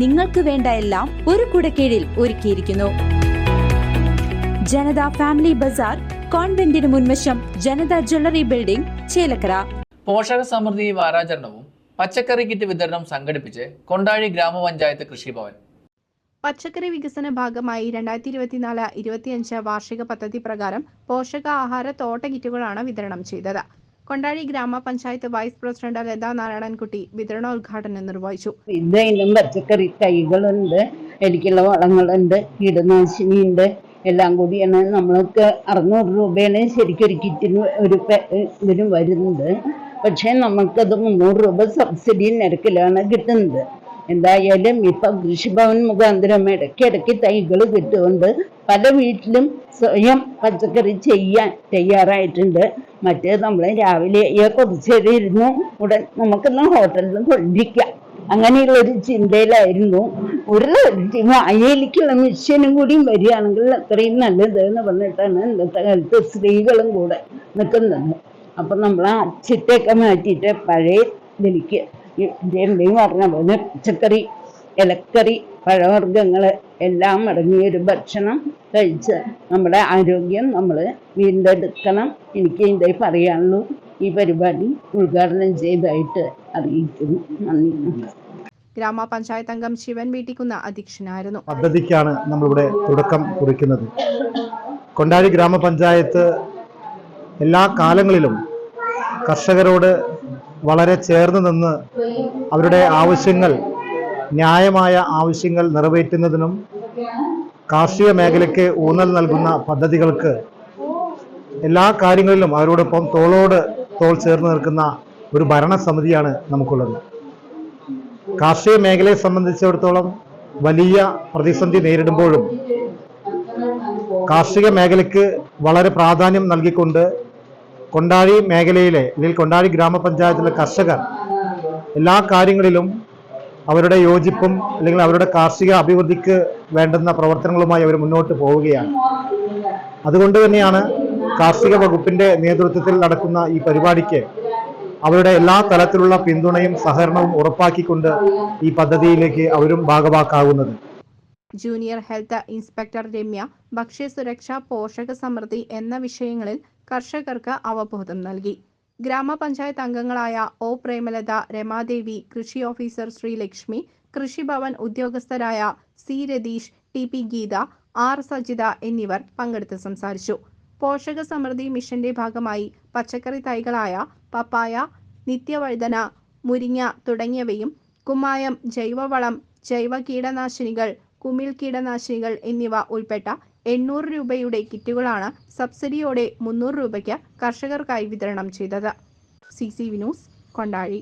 നിങ്ങൾക്ക് വേണ്ട എല്ലാം ഒരു കുടക്കീഴിൽ ഒരുക്കിയിരിക്കുന്നു. ജനത ഫാമിലി ബസാർ കോൺവെന്റിന് മുൻവശം ജനത ജ്വല്ലറി ബിൽഡിംഗ് ചേലക്കര. പോഷക സമൃദ്ധി വാരാചരണവും പച്ചക്കറി കിറ്റ് വിതരണം സംഘടിപ്പിച്ച് കൊണ്ടാഴി ഗ്രാമപഞ്ചായത്ത് കൃഷിഭവൻ. പച്ചക്കറി വികസന ഭാഗമായി രണ്ടായിരത്തി ഇരുപത്തിനാല് ഇരുപത്തിയഞ്ച് വാർഷിക പദ്ധതി പ്രകാരം പോഷകാഹാര തോട്ട കിറ്റുകളാണ് വിതരണം ചെയ്തത്. കൊണ്ടാഴി ഗ്രാമപഞ്ചായത്ത് വൈസ് പ്രസിഡന്റ് ലതാ നാരായണൻകുട്ടി വിതരണോദ്ഘാടനം നിർവഹിച്ചു. ഇതിലും പച്ചക്കറി തൈകളുണ്ട് എനിക്കുള്ള വളങ്ങളുണ്ട് കീടനാശിനിയുണ്ട് എല്ലാം കൂടിയാണ് നമ്മൾക്ക് അറുന്നൂറ് രൂപയാണ് ശരിക്കും ഒരു കിറ്റിന് ഒരു ഇതിന് വരുന്നത്. പക്ഷേ നമുക്കത് മുന്നൂറ് രൂപ സബ്സിഡി നിരക്കിലാണ് കിട്ടുന്നത്. എന്തായാലും ഇപ്പം കൃഷിഭവൻ മുഖാന്തരം ഇടയ്ക്കിടയ്ക്ക് തൈകൾ കിട്ടുകൊണ്ട് പല വീട്ടിലും സ്വയം പച്ചക്കറി ചെയ്യാൻ തയ്യാറായിട്ടുണ്ട്. മറ്റേ നമ്മൾ രാവിലെ കുറച്ച് നേരം ഇരുന്നു ഉടൻ നമുക്കൊന്ന് ഹോട്ടലിൽ കൊണ്ടിരിക്കാം. അങ്ങനെയുള്ള ഒരു ചിന്തയിലായിരുന്നു. ഒരു അയലിക്കുള്ള മിഷനും കൂടി വരികയാണെങ്കിൽ അത്രയും നല്ലത് എന്ന് പറഞ്ഞിട്ടാണ് ഇന്നത്തെ കാലത്ത് സ്ത്രീകളും കൂടെ നിൽക്കുന്നത്. അപ്പം നമ്മൾ ആ ചിട്ടയൊക്കെ മാറ്റിയിട്ട് പഴയ ഇതിലേക്ക് എന്തെങ്കിലും പറഞ്ഞ പോലെ പച്ചക്കറി ഇലക്കറി പഴവർഗങ്ങൾ എല്ലാം അടങ്ങിയ ഒരു ഭക്ഷണം കഴിച്ച് നമ്മുടെ ആരോഗ്യം നമ്മൾ വീണ്ടെടുക്കണം. എനിക്ക് ഇതേ പറയാനുള്ളൂ. ഈ പരിപാടി ഉദ്ഘാടനം ചെയ്തതായിട്ട് അറിയിക്കുന്നു. നന്ദി. ഗ്രാമപഞ്ചായത്ത് അംഗം ശിവൻ വീട്ടിക്കുന്ന അധ്യക്ഷനായിരുന്നു. പദ്ധതിക്കാണ് നമ്മളിവിടെ തുടക്കം കുറിക്കുന്നത്. കൊണ്ടാഴി ഗ്രാമപഞ്ചായത്ത് എല്ലാ കാലങ്ങളിലും കർഷകരോട് വളരെ ചേർന്ന് നിന്ന് അവരുടെ ആവശ്യങ്ങൾ ന്യായമായ ആവശ്യങ്ങൾ നിറവേറ്റുന്നതിനും കാർഷിക മേഖലയ്ക്ക് ഊന്നൽ നൽകുന്ന പദ്ധതികൾക്ക് എല്ലാ കാര്യങ്ങളിലും അവരോടൊപ്പം തോളോട് തോൾ ചേർന്ന് നിൽക്കുന്ന ഒരു ഭരണസമിതിയാണ് നമുക്കുള്ളത്. കാർഷിക മേഖലയെ സംബന്ധിച്ചിടത്തോളം വലിയ പ്രതിസന്ധി നേരിടുമ്പോഴും കാർഷിക മേഖലയ്ക്ക് വളരെ പ്രാധാന്യം നൽകിക്കൊണ്ട് കൊണ്ടാഴി മേഖലയിലെ അല്ലെങ്കിൽ കൊണ്ടാഴി ഗ്രാമപഞ്ചായത്തിലെ കർഷകർ എല്ലാ കാര്യങ്ങളിലും അവരുടെ യോജിപ്പും അല്ലെങ്കിൽ അവരുടെ കാർഷിക അഭിവൃദ്ധിക്ക് വേണ്ടുന്ന പ്രവർത്തനങ്ങളുമായി അവർ മുന്നോട്ട് പോവുകയാണ്. അതുകൊണ്ട് തന്നെയാണ് കാർഷിക വകുപ്പിന്റെ നേതൃത്വത്തിൽ നടക്കുന്ന ഈ പരിപാടിക്ക് അവരുടെ എല്ലാ തലത്തിലുള്ള പിന്തുണയും സഹകരണവും ഉറപ്പാക്കിക്കൊണ്ട് ഈ പദ്ധതിയിലേക്ക് അവരും ഭാഗമാക്കാവുന്നത് ജൂനിയർ ഹെൽത്ത് ഇൻസ്പെക്ടർ രമ്യ ഭക്ഷ്യസുരക്ഷ പോഷക സമൃദ്ധി എന്ന വിഷയങ്ങളിൽ കർഷകർക്ക് അവബോധം നൽകി. ഗ്രാമപഞ്ചായത്ത് അംഗങ്ങളായ ഒ. പ്രേമലത രമാദേവി കൃഷി ഓഫീസർ ശ്രീലക്ഷ്മി കൃഷിഭവൻ ഉദ്യോഗസ്ഥരായ C. Ratheesh T. P. Geetha R. Sajitha എന്നിവർ പങ്കെടുത്ത് സംസാരിച്ചു. പോഷക സമൃദ്ധി മിഷന്റെ ഭാഗമായി പച്ചക്കറി തൈകളായ പപ്പായ നിത്യവഴുതന മുരിങ്ങ തുടങ്ങിയവയും കുമ്മായം ജൈവവളം ജൈവ കീടനാശിനികൾ കുമിൾ കീടനാശിനികൾ എന്നിവ ഉൾപ്പെട്ട എണ്ണൂറ് രൂപയുടെ കിറ്റുകളാണ് സബ്സിഡിയോടെ മുന്നൂറ് രൂപയ്ക്ക് കർഷകർക്കായി വിതരണം ചെയ്തത്. C C V news Kondazhy.